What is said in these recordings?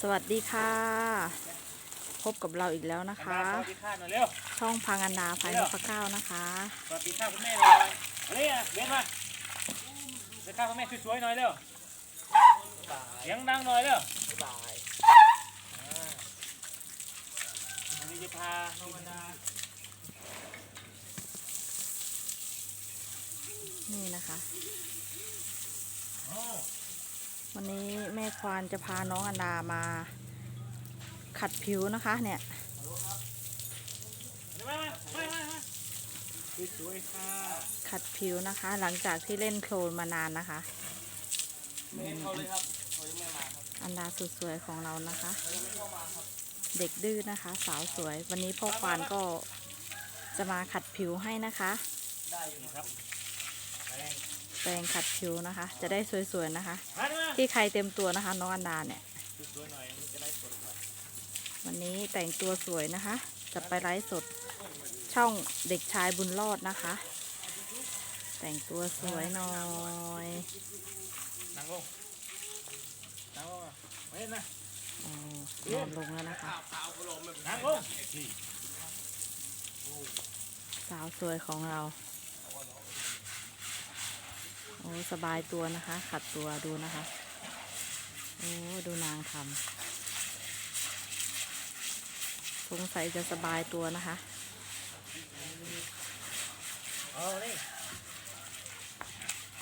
สวัสดีค่ะ พบกับเราอีกแล้วนะคะ สวัสดีค่ะหน่อยเร็วช่องพังอันดาภายนพเก้านะคะ สวัสดีค่ะคุณแม่หน่อยมาเลยอะเบนมาสวัสดีค่ะคุณแม่สวยๆหน่อยเร็วเสียงดังหน่อยเร็วอ่าวันนี้จะพาน้องอันดานี่นะคะโอ้ วันนี้แม่ควานจะพาน้องอันดามาขัดผิวนะคะเนี่ยขัดผิวนะคะ หลังจากที่เล่นโคลนมานานนะคะอันดาสุดสวยของเรานะคะ เด็กดื้อนะคะ สาวสวย วันนี้พ่อควานก็จะมาขัดผิวให้นะคะ ได้อยู่ครับ แรงแปรงขัดผิวนะคะ จะได้สวยๆนะคะมาดิมาที่ใครเต็มตัวนะคะ น้องอันดาเนี่ยสวยๆหน่อยมันจะได้สดหน่อยวันนี้แต่งตัวสวยนะคะ จะไปไลฟ์สดช่องเด็กชายบุญรอดนะคะ แต่งตัวสวยหน่อยนั่งลงนั่งลงอะมาเล่นนะอ๋อนอนลงแล้วนะคะนั่งลงสาวสวยของเรา โอ้สบายตัวนะคะ ขัดตัวดูนะคะ โอ้ดูนางทำสงสัยจะสบายตัวนะคะเอานี่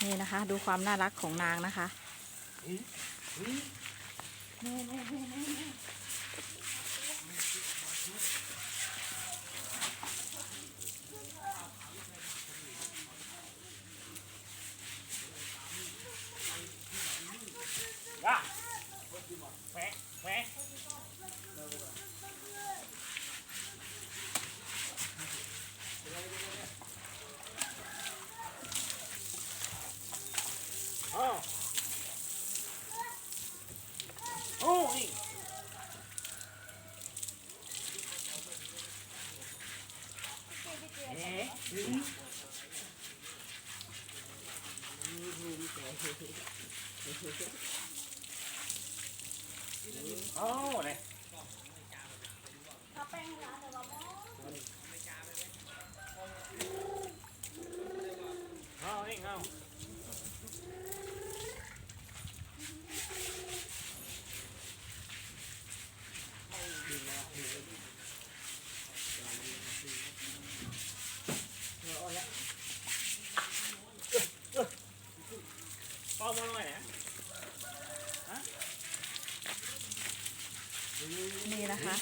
นี่นะคะ ดูความน่ารักของนางนะคะ ย่าแฝงแฝงอ้าวโอ้นี่เอ๊ะโอ้เนี่ย เอานี่เอาป้ามาหน่อยนะนี่นะคะ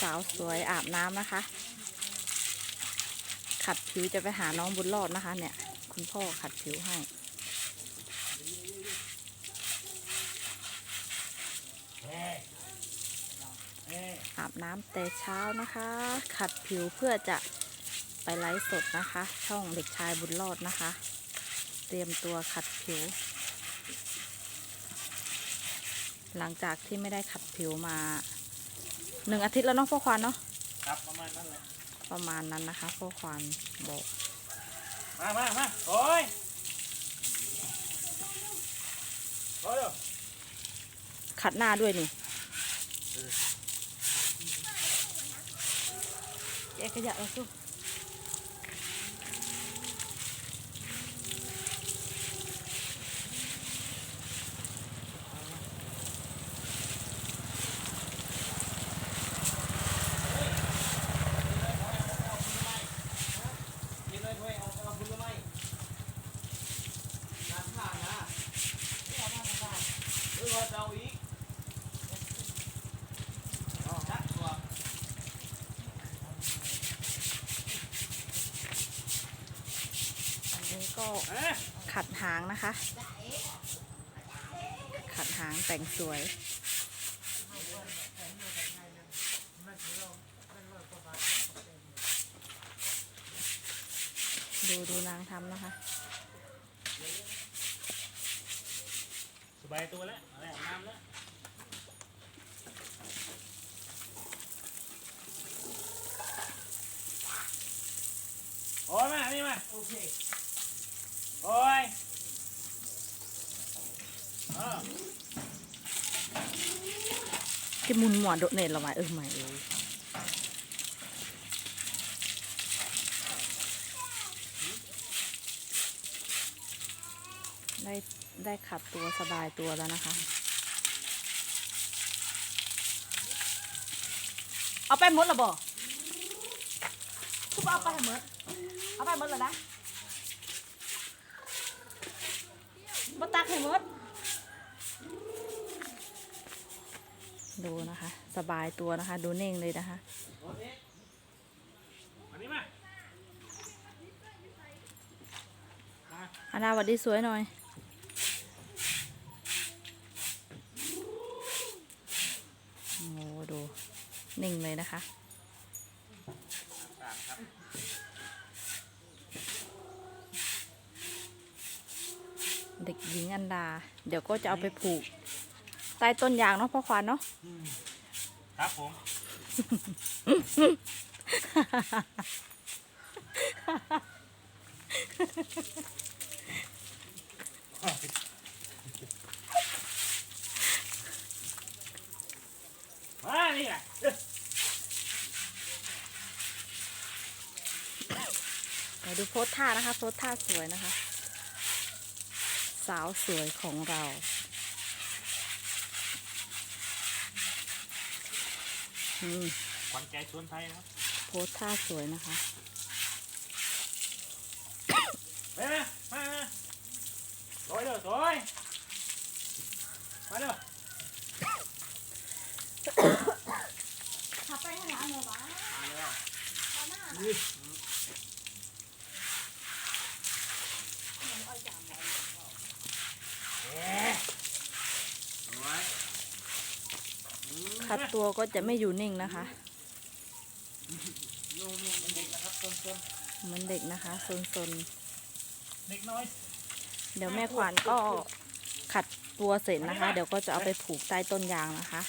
สาวสวยอาบน้ำนะคะ ขัดผิวจะไปหาน้องบุญรอดนะคะเนี่ย คุณพ่อขัดผิวให้เฮ้เฮ้อาบน้ำแต่เช้านะคะ ขัดผิวเพื่อจะไปไลฟ์สดนะคะ ช่องเด็กชายบุญรอดนะคะ เตรียมตัวขัดผิว หลังจากที่ไม่ได้ขัดผิวมาหนึ่งอาทิตย์แล้วเนาะพ่อควานเนาะครับประมาณนั้นเลยประมาณนั้นนะคะพ่อควานบอก มามามาโอ้ยโอ้ยเร็วขัดหน้าด้วยนี่แกะขยะแล้วสู้ กินเลยถ้วยเอาเอาคุณรู้ไหมน้ำผ่านนะไม่เอาน้ำผ่านหรื อันนี้ก็ขัดหางนะคะ ขัดหางแต่งสวย ดูดูนางทำนะคะ บตัวแล้วอะไรอาบน้ำแล้วโอ้ยมา นี่มาโอเคโอ้ยเออ cái mùn mỏ độ này là mày ơi mày ơi ได้ได้ขับตัวสบายตัวแล้วนะคะ เอาไปหมดหรอบ่คุณเอาไปให้หมด เอาไปหมดแล้วนะมาตักให้หมด ดูนะคะ สบายตัวนะคะ ดูเน่งเลยนะคะอันนี้มาอาณาหวัดดีสวยหน่อย โอ้โหดู นิ่งเลยนะคะเด็กหญิงอันดา เดี๋ยวก็จะเอาไปผูก ใต้ต้นยางเนาะพ่อควานเนาะครับผม มานี่ไงเดี๋ยวดูโพสท่านะคะโพสท่าสวยนะคะ สาวสวยของเราอืมขวัญใจชวนไทยนะครับโพสท่าสวยนะคะไปมามามาสวยเลยสวยมาเร็ว ขับไปข้างหลังเลยวะ มาเร็วเอ๊ะเอาไว้อืม ขัด ตัวก็จะไม่อยู่นิ่งนะคะนุ่มๆเป็นเด็กนะครับต้นเหมือนเด็กนะคะซนๆเด็กน้อยๆเดี๋ยวแม่ขวานก็ขัดตัวเสร็จนะคะ เดี๋ยวก็จะเอาไปผูกใต้ต้นยางนะคะ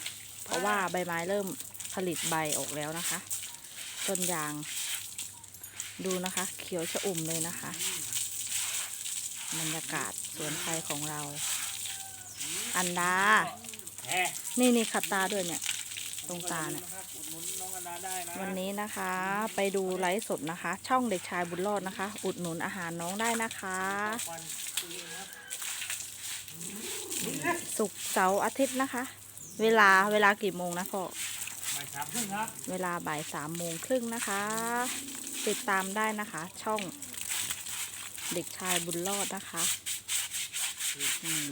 เพราะว่าใบไม้เริ่มผลิตใบออกแล้วนะคะ ต้นยาง ดูนะคะ เขียวชอุ่มเลยนะคะบรรยากาศสวนไทยของเรา อันดาแหมนี่นี่ขัดตาด้วยเนี่ย ตรงตาเนี่ยนะครับอุดหนุนน้องอันดาได้นะวันนี้นะคะไปดูไลฟ์สดนะคะ ช่องเด็กชายบุญรอดนะคะ อุดหนุนอาหารน้องได้นะคะควันคุยเองครับศุกร์เสาร์อาทิตย์นะคะ เวลาเวลากี่โมงนะพ่อบ่ายสามครึ่งครับเวลาบ่ายสามโมงครึ่งนะคะ ติดตามได้นะคะ ช่อง เด็กชายบุญรอดนะคะอืม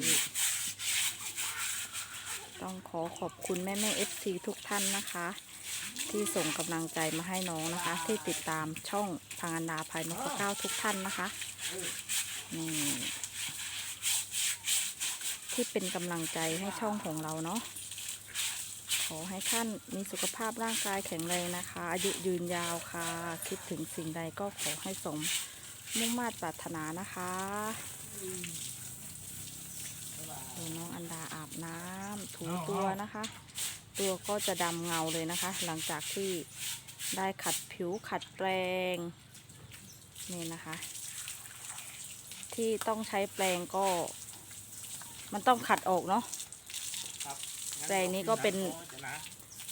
ต้องขอขอบคุณแม่แม่เอฟซีทุกท่านนะคะ ที่ส่งกำลังใจมาให้น้องนะคะ ที่ติดตามช่องพังอันดาภายนพเก้าทุกท่านนะคะนี่ที่เป็นกำลังใจให้ช่องของเราเนาะขอให้ท่านมีสุขภาพร่างกายแข็งแรงนะคะ อายุยืนยาวค่ะ คิดถึงสิ่งใดก็ขอให้สมมุ่งมาตรปรารถนานะคะ ดูน้องอันดาอาบน้ำถูตัวนะคะ ตัวก็จะดำเงาเลยนะคะ หลังจากที่ได้ขัดผิวขัดแปรงนี่นะคะ ที่ต้องใช้แปรงก็ มันต้องขัดออกเนาะครับแปลงนี้ก็เป็นจะหนา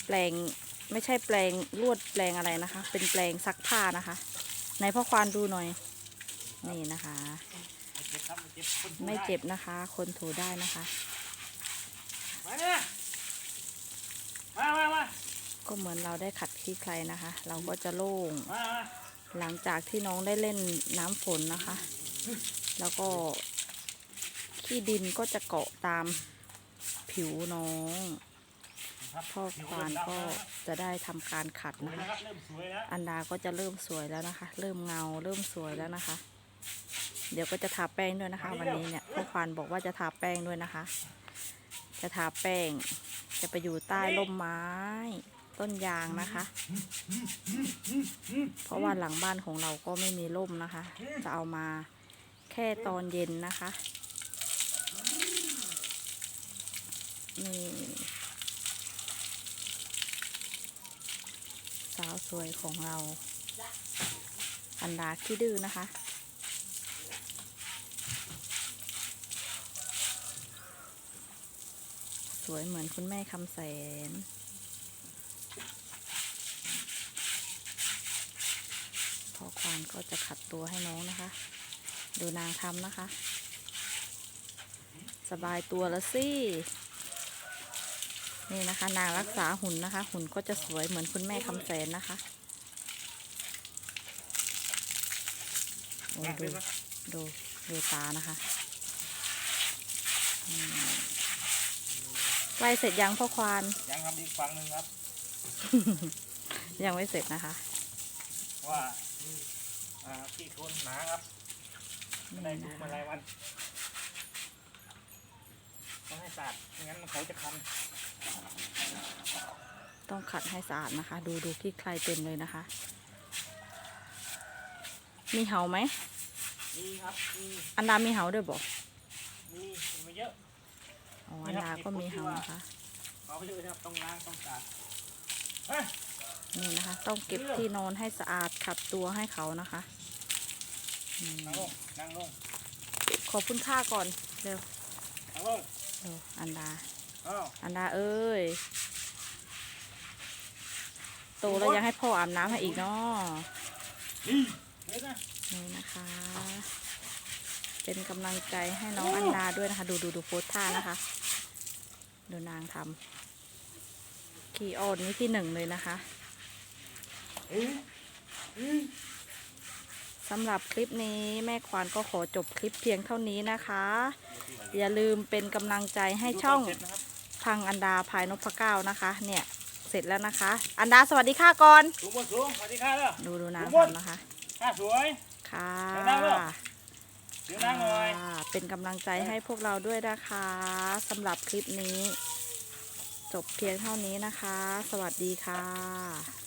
แปลงไม่ใช่แปลงลวดแปลงอะไรนะคะ เป็นแปลงซักผ้านะคะ ในพ่อควานดูหน่อย นี่นะคะ ไม่เจ็บครับไม่เจ็บคนไม่เจ็บนะคะ คนถูได้นะคะ มาเนี่ยมามามาก็เหมือนเราได้ขัดขี้ใครนะคะ เราก็จะโล่ง มามาหลังจากที่น้องได้เล่นน้ำฝนนะคะ แล้วก็ขี้ดินก็จะเกาะตามผิวน้องครับพ่อควานก็จะได้ทำการขัดสวยนะคะนะครับเริ่มสวยแล้ว อันดาก็จะเริ่มสวยแล้วนะคะ เริ่มเงา เริ่มสวยแล้วนะคะ เดี๋ยวก็จะทาแป้งด้วยนะคะ วันนี้เนี่ยพ่อควานบอกว่าจะทาแป้งด้วยนะคะ จะทาแป้ง จะไปอยู่ใต้ร่มไม้ ต้นยางนะคะ เพราะว่าหลังบ้านของเราก็ไม่มีร่มนะคะ จะเอามาแค่ตอนเย็นนะคะนี่สาวสวยของเรา อันดาขี้ดื้อนะคะ วยเหมือนคุณแม่คำแสน พอควานก็จะขัดตัวให้น้องนะคะ ดูนางทำนะคะ สบายตัวล้วสิ นี่นะคะ นางรักษาหุ่นนะคะ หุ่นก็จะสวยเหมือนคุณแม่คำแสนนะคะโอ้แม่ดูดูดูตานะคะ อืมใกล้เสร็จยังพ่อควาน ยังครับอีกฝั่งหนึ่งครับ ยังไม่เสร็จนะคะ ว่าอ่าที่ทนหนาครับไม่นี่ได้ดูนะมาคะหลายวันต้องให้สะอาดไม่งั้นเขาจะคันต้องขัดให้สะอาดนะคะ ดูดูที่ใครเต็มเลยนะคะ มีเหาไหมมีครับมีอันดามีเหาด้วยบอกมีมีเยอะ อ๋ออันดาก็มีเหานะคะเอาไปเลยครับต้องล้างต้องสะอาดเอ้ยนี่นะคะ ต้องเก็บที่นอนให้สะอาดขัดตัวให้เขานะคะอืมนั่งลงนั่งลงขอบคุณค่าก่อนเร็วนั่งลงเร็วอันดา อ้าวอันดาเอ้ย โตแล้วยังให้พ่ออาบน้ำให้อีกเนาะเดี๋ยวนะนี่นะคะ เป็นกำลังใจให้น้องอันดาด้วยนะคะ ดูดูดูโพสท่านะคะ ดูนางทำคีโอนนี่ที่หนึ่งเลยนะคะเอ้ยเอ้ยสำหรับคลิปนี้แม่ควานก็ขอจบคลิปเพียงเท่านี้นะคะ อย่าลืมเป็นกำลังใจให้ช่องดูตนเสร็จนะครับพังอันดาภายนพเก้านะคะ เนี่ยเสร็จแล้วนะคะ อันดาสวัสดีค่ะก่อนสูงบนสูงสวัสดีค่ะเด้อดูดูนางทุกคนทำนะคะค่าสวยค่ะ ค่ะเป็นกำลังใจให้พวกเราด้วยนะคะสำหรับคลิปนี้ จบเพียงเท่านี้นะคะ สวัสดีค่ะ